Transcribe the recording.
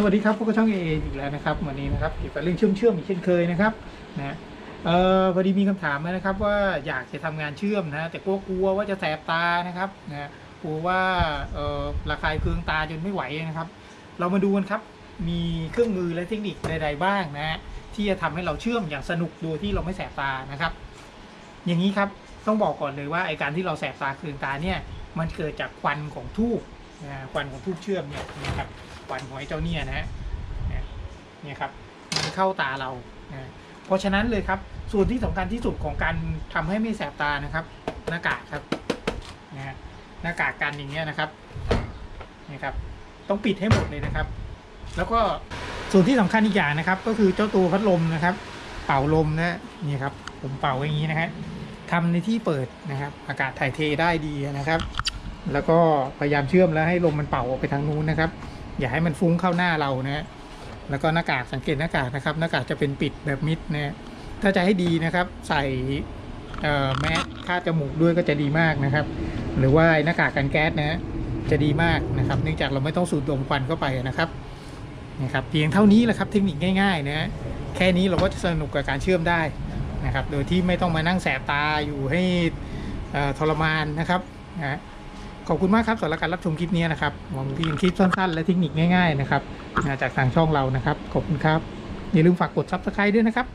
สวัสดีครับพวกบช่องเออีกแล้วนะครับวันนี้นะครับเกี่ยวกับเรื่องเชื่อมเชื่อมอีกเช่นเคยนะครับนะเออพอดีมีคำถามมานะครับ ว่าอยากจะทำงานเชื่อมนะแต่ก็กลัวว่าจะแสบตานะครับนะกลัวว่าเออระคายเคืองตาจนไม่ไหวนะครับ เรามาดูกันครับมีเครื่องมือและเทคนิคใด ๆ บ้างนะที่จะทำให้เราเชื่อมอย่างสนุกโดยที่เราไม่แสบตานะครับ อย่างนี้ครับต้องบอกก่อนเลยว่าไอการที่เราแสบตาเคืองตาเนี่ยมันเกิดจากควันของทูบนะควันของทูบเชื่อมเนี่ยนะครับ วันของไอ้เจ้าเนี่ยนะฮะเนี่ยครับมันเข้าตาเรานะเพราะฉะนั้นเลยครับส่วนที่สำคัญที่สุดของการทำให้ไม่แสบตานะครับ หน้ากากครับนะฮะหน้ากากกันอย่างเงี้ยนะครับเนี่ยครับต้องปิดให้หมดเลยนะครับ แล้วก็ส่วนที่สำคัญอีกอย่างนะครับ ก็คือเจ้าตัวพัดลมนะครับ เป่าลมนะนี่ครับผมเป่าอย่างนี้นะฮะทำในที่เปิดนะครับ อากาศถ่ายเทได้ดีนะครับ แล้วก็พยายามเชื่อมแล้วให้ลมมันเป่าออกไปทางนู้นนะครับ อย่าให้มันฟุ้งเข้าหน้าเรานะฮะแล้วก็หน้ากากสังเกตหน้ากากนะครับ หน้ากากจะเป็นปิดแบบมิดนะฮะถ้าจะให้ดีนะครับ ใส่เอ่อแมสคาดจมูกด้วยก็จะดีมากนะครับ หรือว่าหน้ากากกันแก๊สนะฮะจะดีมากนะครับ เนื่องจากเราไม่ต้องสูดดมควันเข้าไปนะครับนะครับเพียงเท่านี้แหละครับเทคนิคง่ายๆนะฮะแค่นี้เราก็จะสนุกกับการเชื่อมได้นะครับ โดยที่ไม่ต้องมานั่งแสบตาอยู่ให้เอ่อทรมานนะครับนะฮะ ขอบคุณมากครับสำหรับการรับชมคลิปนี้นะครับหวังที่เป็นคลิปสั้นๆ และเทคนิคง่ายๆนะครับจากทางช่องเรานะครับ ขอบคุณครับอย่าลืมฝากกด subscribe ด้วยนะครับ